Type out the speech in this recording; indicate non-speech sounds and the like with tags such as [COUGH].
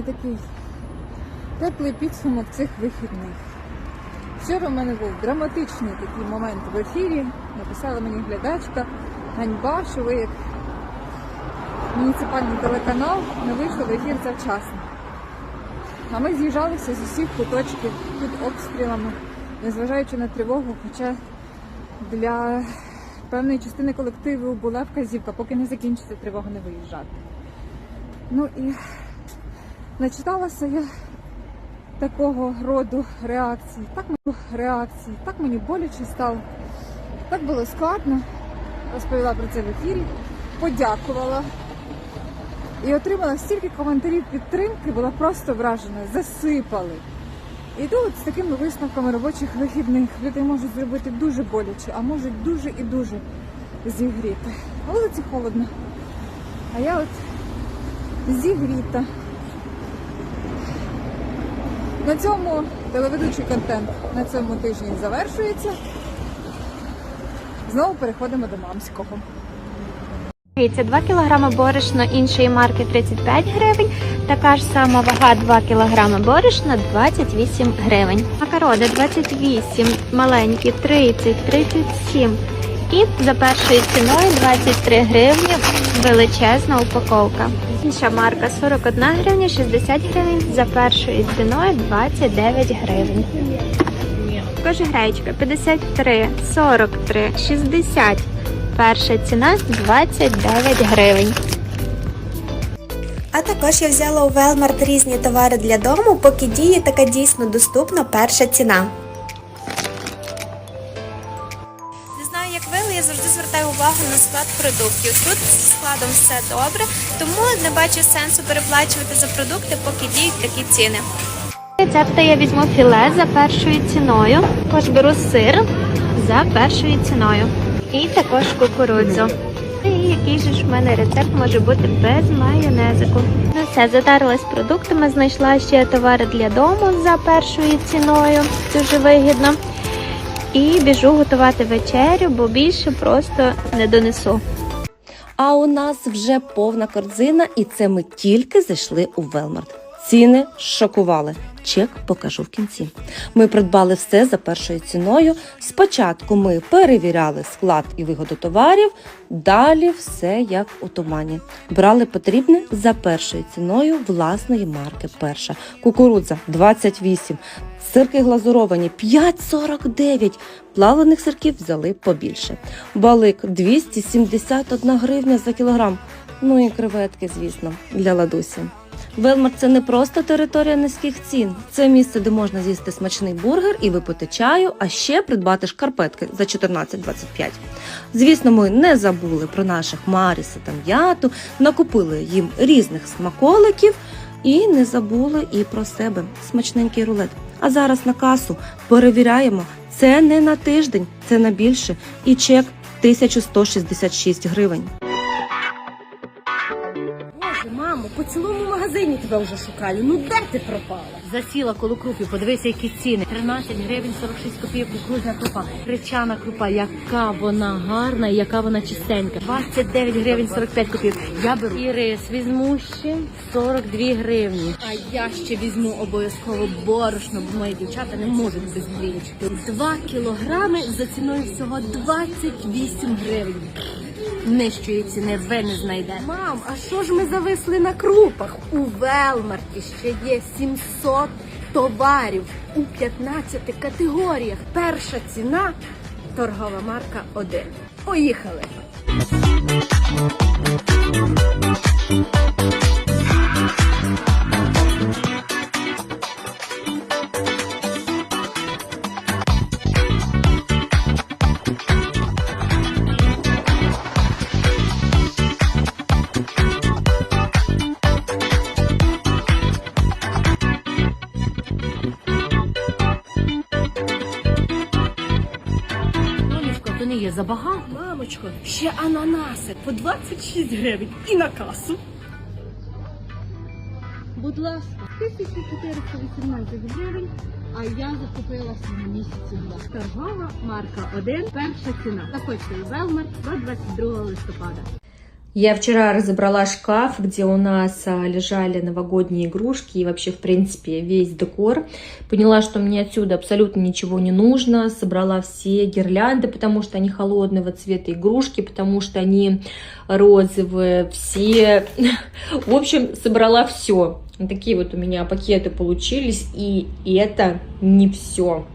мене такий теплий підсумок цих вихідних. Вчора в мене був драматичний такий момент в ефірі. Написала мені глядачка ганьба, що ви як муніципальний телеканал не вийшли в ефір завчасно. А ми з'їжджалися з усіх куточків під обстрілами, незважаючи на тривогу, хоча для певної частини колективу була вказівка, поки не закінчиться тривога, не виїжджати. Ну і начиталася я такого роду реакцій, так мені реакцій, так мені боляче стало, так було складно. Розповіла про це в ефірі, подякувала і отримала стільки коментарів підтримки, була просто вражена, засипали. І тут з такими висновками робочих вихідних люди можуть зробити дуже боляче, а можуть дуже і дуже зігріти. На вулиці холодно. А я от зігріта. На цьому телеведучий контент на цьому тижні завершується. Знову переходимо до мамського. Дивіться, 2 кг борошна іншої марки 35 гривень. Така ж сама вага 2 кг борошна 28 гривень. Макарони 28, маленькі 30, 37. І за першою ціною 23 гривні величезна упаковка. Інша марка 41 гривня 60 гривень, за першою ціною 29 гривень. Також гречка 53, 43, 60. Перша ціна 29 гривень. А також я взяла у Велмарт різні товари для дому, поки діє така дійсно доступна перша ціна. Увагу на склад продуктів. Тут зі складом все добре, тому не бачу сенсу переплачувати за продукти, поки діють такі ціни. Рецепти я візьму філе за першою ціною. Також беру сир за першою ціною. І також кукурудзу. І який же ж в мене рецепт може бути без майонезику. Ну все, затарилась продуктами, знайшла ще товари для дому за першою ціною. Дуже вигідно. І біжу готувати вечерю, бо більше просто не донесу. А у нас вже повна корзина, і це ми тільки зайшли у Велмарт. Ціни шокували. Чек покажу в кінці. Ми придбали все за першою ціною. Спочатку ми перевіряли склад і вигоду товарів, далі все як у тумані. Брали потрібне за першою ціною власної марки. Перша кукурудза 28, сирки глазуровані 5,49. Плавлених сирків взяли побільше. Балик 271 гривня за кілограм. Ну і креветки, звісно, для ладусі. Велмарт це не просто територія низьких цін. Це місце, де можна з'їсти смачний бургер і випити чаю, а ще придбати шкарпетки за 14,25. Звісно, ми не забули про наших Маріса та м'яту, накупили їм різних смаколиків і не забули і про себе смачненький рулет. А зараз на касу перевіряємо. Це не на тиждень, це на більше. І чек 1166 гривень. Мамо, по цілому магазині тебе вже шукаю. Ну де ти пропала? Засіла коло крупів, подивися, які ціни. 13 гривень 46 копійок кукурудзяна крупа. Гречана крупа, яка вона гарна і яка вона чистенька. 29 гривень 45 копійок. Я беру. І рис візьму ще 42 гривні. А я ще візьму обов'язково борошно, бо мої дівчата не можуть без грінчики. 2 кілограми за ціною всього 28 гривень. Нижчої ціни ви не знайдете. Мам, а що ж ми зависли на крупах? У Велмарті ще є 700 товарів у 15 категоріях. Перша ціна торгова марка 1. Поїхали! Мамочко, то не є забагато. Мамочко, ще ананаси по 26 гривень і на касу. Будь ласка, 1418 гривень, а я закупилася на місяці два. Торгова марка 1, перша ціна. Заходьте у Велмар до 22 листопада. Я вчера разобрала шкаф, где у нас а, лежали новогодние игрушки и вообще, в принципе, весь декор. Поняла, что мне отсюда абсолютно ничего не нужно. Собрала все гирлянды, потому что они холодного цвета, игрушки, потому что они розовые, все. [LAUGHS] В общем, собрала все. Такие вот у меня пакеты получились, и это не все.